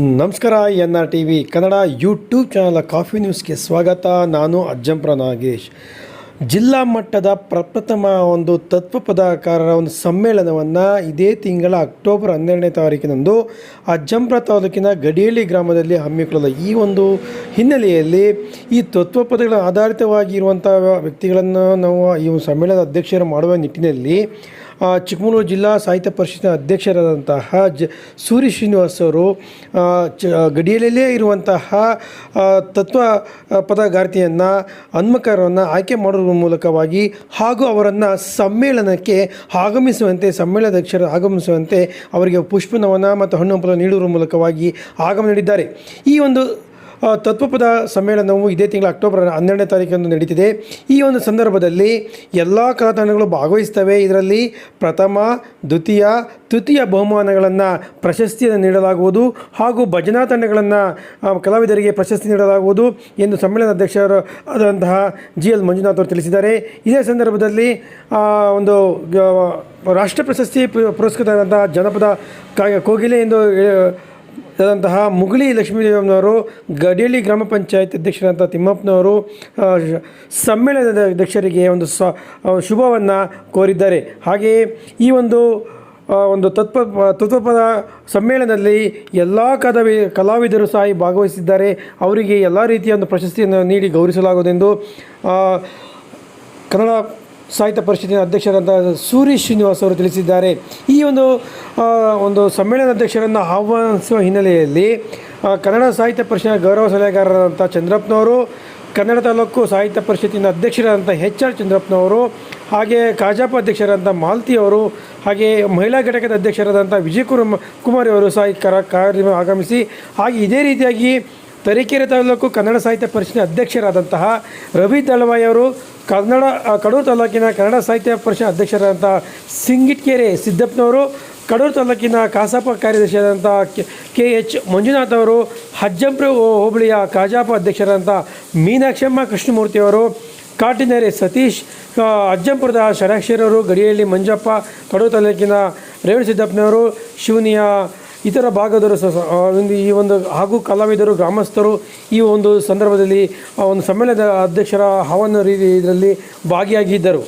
ನಮಸ್ಕಾರ N R T V Kannada YouTube channel coffee ನ್ಯೂಸ್ಗೆ ಸ್ವಾಗತ. ನಾನು ಅಜ್ಜಂಪ್ರ ನಾಗೇಶ್. ಜಿಲ್ಲಾ ಮಟ್ಟದ ಪ್ರಪ್ರಥಮ ಒಂದು ತತ್ವ ಪದಕಾರರ ಒಂದು ಸಮ್ಮೇಳನವನ್ನು ಇದೇ ತಿಂಗಳ ಅಕ್ಟೋಬರ್ ಹನ್ನೆರಡನೇ ತಾರೀಕಿನಂದು ಅಜ್ಜಂಪ್ರ ತಾಲೂಕಿನ ಗಡಿಯಳ್ಳಿ ಗ್ರಾಮದಲ್ಲಿ ಹಮ್ಮಿಕೊಳ್ಳಲು ಈ ಒಂದು ಹಿನ್ನೆಲೆಯಲ್ಲಿ ಈ ತತ್ವ ಪದಗಳ ಆಧಾರಿತವಾಗಿರುವಂಥ ವ್ಯಕ್ತಿಗಳನ್ನು ನಾವು ಈ ಒಂದು ಸಮ್ಮೇಳನದ ಅಧ್ಯಕ್ಷರು ಮಾಡುವ ನಿಟ್ಟಿನಲ್ಲಿ ಚಿಕ್ಕಮಗಳೂರು ಜಿಲ್ಲಾ ಸಾಹಿತ್ಯ ಪರಿಷತ್ತಿನ ಅಧ್ಯಕ್ಷರಾದಂತಹ ಜ ಸೂರ್ಯ ಶ್ರೀನಿವಾಸ್ ಅವರು ಚ ಗಡಿಯಲ್ಲೇ ಇರುವಂತಹ ತತ್ವ ಪದಗಾರ್ತಿಯನ್ನು, ಹನ್ಮಕರನ್ನು ಆಯ್ಕೆ ಮಾಡುವ ಮೂಲಕವಾಗಿ ಹಾಗೂ ಅವರನ್ನು ಸಮ್ಮೇಳನಕ್ಕೆ ಆಗಮಿಸುವಂತೆ, ಸಮ್ಮೇಳನಾಧ್ಯಕ್ಷರು ಆಗಮಿಸುವಂತೆ ಅವರಿಗೆ ಪುಷ್ಪನವನ ಮತ್ತು ಹಣ್ಣು ಹಂಪಲ ನೀಡುವ ಮೂಲಕವಾಗಿ ಆಗಮನ ನೀಡಿದ್ದಾರೆ. ಈ ಒಂದು ತತ್ವಪದ ಸಮ್ಮೇಳನವು ಇದೇ ತಿಂಗಳ ಅಕ್ಟೋಬರ್ ಹನ್ನೆರಡನೇ ತಾರೀಕಂದು ನಡೀತಿದೆ. ಈ ಒಂದು ಸಂದರ್ಭದಲ್ಲಿ ಎಲ್ಲ ಕಲಾತಂಡಗಳು ಭಾಗವಹಿಸ್ತವೆ ಇದರಲ್ಲಿ ಪ್ರಥಮ, ದ್ವಿತೀಯ, ತೃತೀಯ ಬಹುಮಾನಗಳನ್ನು ಪ್ರಶಸ್ತಿಯನ್ನು ನೀಡಲಾಗುವುದು ಹಾಗೂ ಭಜನಾ ತಂಡಗಳನ್ನು ಕಲಾವಿದರಿಗೆ ಪ್ರಶಸ್ತಿ ನೀಡಲಾಗುವುದು ಎಂದು ಸಮ್ಮೇಳನ ಅಧ್ಯಕ್ಷರು ಆದಂತಹ ಜಿ ಎಲ್ ಮಂಜುನಾಥ್ ಅವರು ತಿಳಿಸಿದ್ದಾರೆ. ಇದೇ ಸಂದರ್ಭದಲ್ಲಿ ಒಂದು ರಾಷ್ಟ್ರ ಪ್ರಶಸ್ತಿ ಪುರಸ್ಕೃತರಾದಂತಹ ಜನಪದ ಕೋಗಿಲೆ ಎಂದು ಆದಂತಹ ಮುಗುಳಿ ಲಕ್ಷ್ಮೀದೇವನವರು ಗಡಿಯಳ್ಳಿ ಗ್ರಾಮ ಪಂಚಾಯತ್ ಅಧ್ಯಕ್ಷರಾದಂಥ ತಿಮ್ಮಪ್ಪನವರು ಸಮ್ಮೇಳನದ ಅಧ್ಯಕ್ಷರಿಗೆ ಒಂದು ಸ ಶುಭವನ್ನು ಕೋರಿದ್ದಾರೆ. ಹಾಗೆಯೇ ಈ ಒಂದು ಒಂದು ತತ್ವ, ತತ್ವಪದ ಸಮ್ಮೇಳನದಲ್ಲಿ ಎಲ್ಲ ಕದವಿ, ಕಲಾವಿದರು ಸಹ ಭಾಗವಹಿಸಿದ್ದಾರೆ. ಅವರಿಗೆ ಎಲ್ಲ ರೀತಿಯ ಒಂದು ಪ್ರಶಸ್ತಿಯನ್ನು ನೀಡಿ ಗೌರವಿಸಲಾಗುವುದೆಂದು ಕನ್ನಡ ಸಾಹಿತ್ಯ ಪರಿಷತ್ತಿನ ಅಧ್ಯಕ್ಷರಾದ ಸೂರ್ಯ ಶ್ರೀನಿವಾಸ್ ಅವರು ತಿಳಿಸಿದ್ದಾರೆ. ಈ ಒಂದು ಒಂದು ಸಮ್ಮೇಳನ ಅಧ್ಯಕ್ಷರನ್ನು ಆಹ್ವಾನಿಸುವ ಹಿನ್ನೆಲೆಯಲ್ಲಿ ಕನ್ನಡ ಸಾಹಿತ್ಯ ಪರಿಷತ್ತಿನ ಗೌರವ ಸಲಹೆಗಾರರಾದಂಥ ಚಂದ್ರಪ್ಪನವರು, ಕನ್ನಡ ತಾಲೂಕು ಸಾಹಿತ್ಯ ಪರಿಷತ್ತಿನ ಅಧ್ಯಕ್ಷರಾದಂಥ ಎಚ್ ಆರ್ ಚಂದ್ರಪ್ಪನವರು, ಹಾಗೆ ಕಾಜಾಪ ಅಧ್ಯಕ್ಷರಾದಂಥ ಮಾಲ್ತಿ ಅವರು, ಹಾಗೆ ಮಹಿಳಾ ಘಟಕದ ಅಧ್ಯಕ್ಷರಾದಂಥ ವಿಜಯ ಕುಮಾರಿ ಅವರು ಸಹ ಈ ಕರ ಕಾರ್ಯ ಆಗಮಿಸಿ, ಹಾಗೆ ಇದೇ ರೀತಿಯಾಗಿ ತರೀಕೆರೆ ತಾಲೂಕು ಕನ್ನಡ ಸಾಹಿತ್ಯ ಪರಿಷತ್ತಿನ ಅಧ್ಯಕ್ಷರಾದಂತಹ ರವಿ ದಳವಾಯಿ ಅವರು ಕನ್ನಡ ಕಡೂರು ತಾಲೂಕಿನ ಕನ್ನಡ ಸಾಹಿತ್ಯ ಪರಿಷತ್ ಅಧ್ಯಕ್ಷರಾದಂಥ ಸಿಂಗಿಟ್ಕೆರೆ ಸಿದ್ದಪ್ಪನವರು, ಕಡೂರು ತಾಲೂಕಿನ ಕಾಸಾಪ ಕಾರ್ಯದರ್ಶಿಯಾದಂಥ ಕೆ- ಎಚ್ ಮಂಜುನಾಥ್ ಅವರು, ಹಜ್ಜಂಪ್ರ ಹೋಬಳಿಯ ಕಾಜಾಪ ಅಧ್ಯಕ್ಷರಾದಂಥ ಮೀನಾಕ್ಷಮ್ಮ ಕೃಷ್ಣಮೂರ್ತಿಯವರು ಕಾಟಿನೆರೆ ಸತೀಶ್ ಅಜ್ಜಂಪುರದ ಷಡಾಕ್ಷರವರು ಗಡಿಯಲ್ಲಿ ಮಂಜಪ್ಪ, ಕಡೂರು ತಾಲೂಕಿನ ರೇವಣ ಸಿದ್ದಪ್ಪನವರು, ಶಿವನಿಯ ಇತರ ಭಾಗದವರು ಸಹ ಒಂದು ಈ ಒಂದು ಹಾಗೂ ಕಲಾವಿದರು, ಗ್ರಾಮಸ್ಥರು ಈ ಒಂದು ಸಂದರ್ಭದಲ್ಲಿ ಒಂದು ಸಮ್ಮೇಳನದ ಅಧ್ಯಕ್ಷರ ಹವನ ರೀತಿ ಇದರಲ್ಲಿ ಭಾಗಿಯಾಗಿದ್ದರು.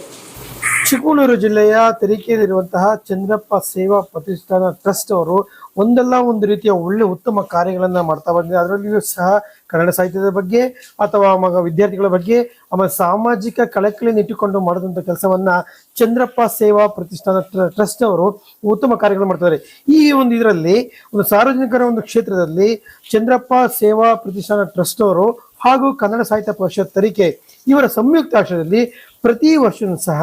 ಚಿಕ್ಕಮಗಳೂರು ಜಿಲ್ಲೆಯ ತರೀಕೆಯಲ್ಲಿರುವಂತಹ ಚಂದ್ರಪ್ಪ ಸೇವಾ ಪ್ರತಿಷ್ಠಾನ ಟ್ರಸ್ಟ್ ಅವರು ಒಂದಲ್ಲ ಒಂದು ರೀತಿಯ ಒಳ್ಳೆ ಉತ್ತಮ ಕಾರ್ಯಗಳನ್ನು ಮಾಡ್ತಾ ಬಂದಿದೆ. ಅದರಲ್ಲಿಯೂ ಸಹ ಕನ್ನಡ ಸಾಹಿತ್ಯದ ಬಗ್ಗೆ ಅಥವಾ ಮಗ ವಿದ್ಯಾರ್ಥಿಗಳ ಬಗ್ಗೆ ಆಮೇಲೆ ಸಾಮಾಜಿಕ ಕಳಕಳಿಯನ್ನು ಇಟ್ಟುಕೊಂಡು ಮಾಡಿದಂಥ ಕೆಲಸವನ್ನ ಚಂದ್ರಪ್ಪ ಸೇವಾ ಪ್ರತಿಷ್ಠಾನ ಟ್ರ- ಟ್ರಸ್ಟ್ ಅವರು ಉತ್ತಮ ಕಾರ್ಯಗಳು ಮಾಡ್ತಾರೆ ಈ ಒಂದು ಇದರಲ್ಲಿ, ಒಂದು ಸಾರ್ವಜನಿಕರ ಒಂದು ಕ್ಷೇತ್ರದಲ್ಲಿ ಚಂದ್ರಪ್ಪ ಸೇವಾ ಪ್ರತಿಷ್ಠಾನ ಟ್ರಸ್ಟ್ ಅವರು ಹಾಗೂ ಕನ್ನಡ ಸಾಹಿತ್ಯ ಪರಿಷತ್ ತರೀಕೆ ಇವರ ಸಂಯುಕ್ತ ಆಶ್ರಯದಲ್ಲಿ ಪ್ರತಿ ವರ್ಷವೂ ಸಹ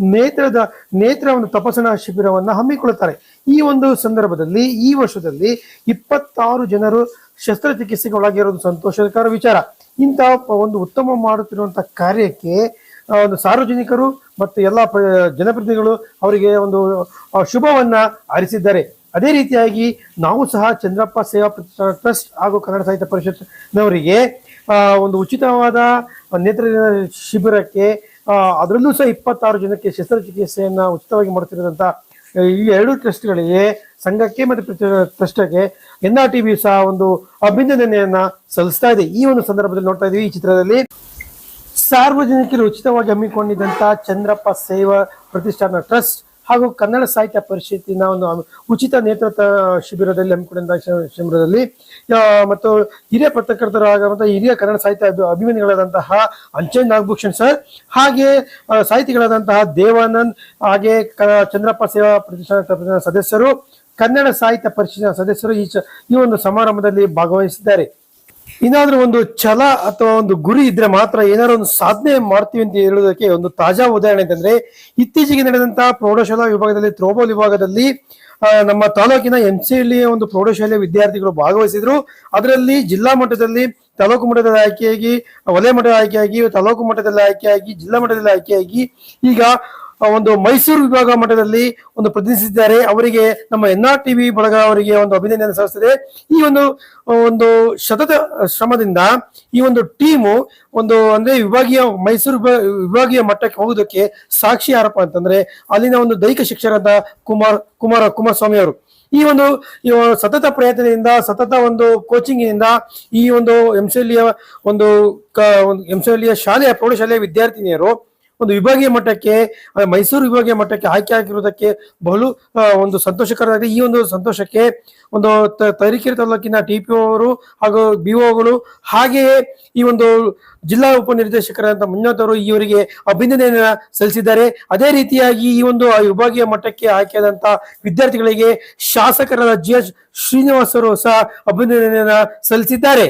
ನೇತ್ರದ ನೇತ್ರ ಒಂದು ತಪಾಸಣಾ ಶಿಬಿರವನ್ನು ಹಮ್ಮಿಕೊಳ್ಳುತ್ತಾರೆ. ಈ ಒಂದು ಸಂದರ್ಭದಲ್ಲಿ, ಈ ವರ್ಷದಲ್ಲಿ ಇಪ್ಪತ್ತಾರು ಜನರು ಶಸ್ತ್ರಚಿಕಿತ್ಸೆಗೆ ಒಳಗಿರೋದು ಸಂತೋಷಕರ ವಿಚಾರ. ಇಂತಹ ಒಂದು ಉತ್ತಮ ಮಾಡುತ್ತಿರುವಂತಹ ಕಾರ್ಯಕ್ಕೆ ಒಂದು ಸಾರ್ವಜನಿಕರು ಮತ್ತು ಎಲ್ಲ ಪ್ರ- ಜನಪ್ರತಿನಿಧಿಗಳು ಅವರಿಗೆ ಒಂದು ಶುಭವನ್ನ ಹಾರಿಸಿದ್ದಾರೆ ಅದೇ ರೀತಿಯಾಗಿ ನಾವು ಸಹ ಚಂದ್ರಪ್ಪ ಸೇವಾ ಪ್ರತಿಷ್ಠಾನ ಟ್ರಸ್ಟ್ ಹಾಗೂ ಕನ್ನಡ ಸಾಹಿತ್ಯ ಪರಿಷತ್ನವರಿಗೆ ಒಂದು ಉಚಿತವಾದ ನೇತ್ರ ಶಿಬಿರಕ್ಕೆ ಅದರಲ್ಲೂ ಸಹ ಇಪ್ಪತ್ತಾರು ಜನಕ್ಕೆ ಶಸ್ತ್ರಚಿಕಿತ್ಸೆಯನ್ನ ಉಚಿತವಾಗಿ ಮಾಡುತ್ತಿರುವಂತ, ಈ ಎರಡು ಟ್ರಸ್ಟ್ಗಳಿಗೆ, ಸಂಘಕ್ಕೆ ಮತ್ತು ಟ್ರಸ್ಟ್ಗೆ ಎನ್ ಆರ್ ಟಿ ಸಹ ಒಂದು ಅಭಿನಂದನೆಯನ್ನ ಸಲ್ಲಿಸ್ತಾ ಇದೆ. ಈ ಒಂದು ಸಂದರ್ಭದಲ್ಲಿ ನೋಡ್ತಾ ಇದೀವಿ, ಈ ಚಿತ್ರದಲ್ಲಿ ಸಾರ್ವಜನಿಕರು ಉಚಿತವಾಗಿ ಹಮ್ಮಿಕೊಂಡಿದ್ದಂತ ಚಂದ್ರಪ್ಪ ಸೇವಾ ಪ್ರತಿಷ್ಠಾನ ಟ್ರಸ್ಟ್ ಹಾಗೂ ಕನ್ನಡ ಸಾಹಿತ್ಯ ಪರಿಷತ್ತಿನ ಒಂದು ಉಚಿತ ನೇತೃತ್ವ ಶಿಬಿರದಲ್ಲಿ, ಹಮ್ಮಿಕೊಂಡಿದ್ದ ಶಿಬಿರದಲ್ಲಿ ಮತ್ತು ಹಿರಿಯ ಪತ್ರಕರ್ತರಾಗಿರುವಂತಹ ಹಿರಿಯ ಕನ್ನಡ ಸಾಹಿತ್ಯ ಅಭಿ- ಅಭಿಮಾನಿಗಳಾದಂತಹ ಅಂಚೆ ನಾಗಭೂಷಣ್ ಸರ್, ಹಾಗೆ ಸಾಹಿತಿಗಳಾದಂತಹ ದೇವಾನಂದ್, ಹಾಗೆ ಚಂದ್ರಪ್ಪ ಸೇವಾ ಪ್ರತಿಷ್ಠಾನ ಸದಸ್ಯರು, ಕನ್ನಡ ಸಾಹಿತ್ಯ ಪರಿಷತ್ತಿನ ಸದಸ್ಯರು ಈ ಈ ಒಂದು ಸಮಾರಂಭದಲ್ಲಿ ಭಾಗವಹಿಸಿದ್ದಾರೆ. ಏನಾದ್ರೂ ಒಂದು ಛಲ ಅಥವಾ ಒಂದು ಗುರಿ ಇದ್ರೆ ಮಾತ್ರ ಏನಾದ್ರು ಒಂದು ಸಾಧನೆ ಮಾಡ್ತೀವಿ ಅಂತ ಹೇಳೋದಕ್ಕೆ ಒಂದು ತಾಜಾ ಉದಾಹರಣೆ ಅಂತಂದ್ರೆ ಇತ್ತೀಚೆಗೆ ನಡೆದಂತಹ ಪ್ರೌಢಶಾಲಾ ವಿಭಾಗದಲ್ಲಿ ಥ್ರೋಬಾಲ್ ವಿಭಾಗದಲ್ಲಿ ನಮ್ಮ ತಾಲೂಕಿನ ಎಂ ಸಿ ಒಂದು ಪ್ರೌಢಶಾಲೆಯ ವಿದ್ಯಾರ್ಥಿಗಳು ಭಾಗವಹಿಸಿದ್ರು. ಅದರಲ್ಲಿ ಜಿಲ್ಲಾ ಮಟ್ಟದಲ್ಲಿ ತಾಲೂಕು ಮಟ್ಟದಲ್ಲಿ ಆಯ್ಕೆಯಾಗಿ, ವಲಯ ಮಟ್ಟದ ಆಯ್ಕೆಯಾಗಿ, ತಾಲೂಕು ಮಟ್ಟದಲ್ಲಿ ಆಯ್ಕೆಯಾಗಿ, ಜಿಲ್ಲಾ ಮಟ್ಟದಲ್ಲಿ ಆಯ್ಕೆಯಾಗಿ ಈಗ ಒಂದು ಮೈಸೂರು ವಿಭಾಗ ಮಟ್ಟದಲ್ಲಿ ಒಂದು ಪ್ರತಿನಿಧಿಸಿದ್ದಾರೆ. ಅವರಿಗೆ ನಮ್ಮ ಎನ್ ಆರ್ ಟಿವಿ ಬಳಗ ಅವರಿಗೆ ಒಂದು ಅಭಿನಂದನೆ ಸಲ್ಲಿಸ್ತದೆ. ಈ ಒಂದು ಒಂದು ಶತತ ಶ್ರಮದಿಂದ ಈ ಒಂದು ಟೀಮು ಒಂದು ಅಂದ್ರೆ ವಿಭಾಗೀಯ ಮೈಸೂರು ವಿಭಾಗೀಯ ಮಟ್ಟಕ್ಕೆ ಹೋಗುವುದಕ್ಕೆ ಸಾಕ್ಷಿ ಯಾರಪ್ಪ ಅಂತಂದ್ರೆ ಅಲ್ಲಿನ ಒಂದು ದೈಹಿಕ ಶಿಕ್ಷಕರಾದ ಕುಮಾರ್, ಕುಮಾರ, ಕುಮಾರಸ್ವಾಮಿ ಅವರು. ಈ ಒಂದು ಸತತ ಪ್ರಯತ್ನದಿಂದ, ಸತತ ಒಂದು ಕೋಚಿಂಗಿನಿಂದ ಈ ಒಂದು ಎಂಸೆಲಿಯ ಒಂದು ಎಂಸೆಲಿಯ ಶಾಲೆಯ ಪ್ರೌಢಶಾಲೆಯ ವಿದ್ಯಾರ್ಥಿನಿಯರು ಒಂದು ವಿಭಾಗೀಯ ಮಟ್ಟಕ್ಕೆ ಮೈಸೂರು ವಿಭಾಗೀಯ ಮಟ್ಟಕ್ಕೆ ಆಯ್ಕೆ ಆಗಿರುವುದಕ್ಕೆ ಬಹಳು ಒಂದು ಸಂತೋಷಕರವಾಗಿದೆ ಈ ಒಂದು ಸಂತೋಷಕ್ಕೆ ಒಂದು ತರೀಕೆರೆ ತಾಲೂಕಿನ ಟಿ ಪಿ ಅವರು ಹಾಗೂ ಬಿ ಓಗಳು ಹಾಗೆಯೇ ಈ ಒಂದು ಜಿಲ್ಲಾ ಉಪನಿರ್ದೇಶಕರಾದಂಥ ಮಂಜುನಾಥ್ ಅವರು ಇವರಿಗೆ ಅಭಿನಂದನೆಯನ್ನ ಸಲ್ಲಿಸಿದ್ದಾರೆ. ಅದೇ ರೀತಿಯಾಗಿ ಈ ಒಂದು ವಿಭಾಗೀಯ ಮಟ್ಟಕ್ಕೆ ಆಯ್ಕೆಯಾದಂಥ ವಿದ್ಯಾರ್ಥಿಗಳಿಗೆ ಶಾಸಕರಾದ ಜಿ ಎಚ್ ಶ್ರೀನಿವಾಸ್ ಅವರು ಸಹ ಅಭಿನಂದನೆಯನ್ನು ಸಲ್ಲಿಸಿದ್ದಾರೆ.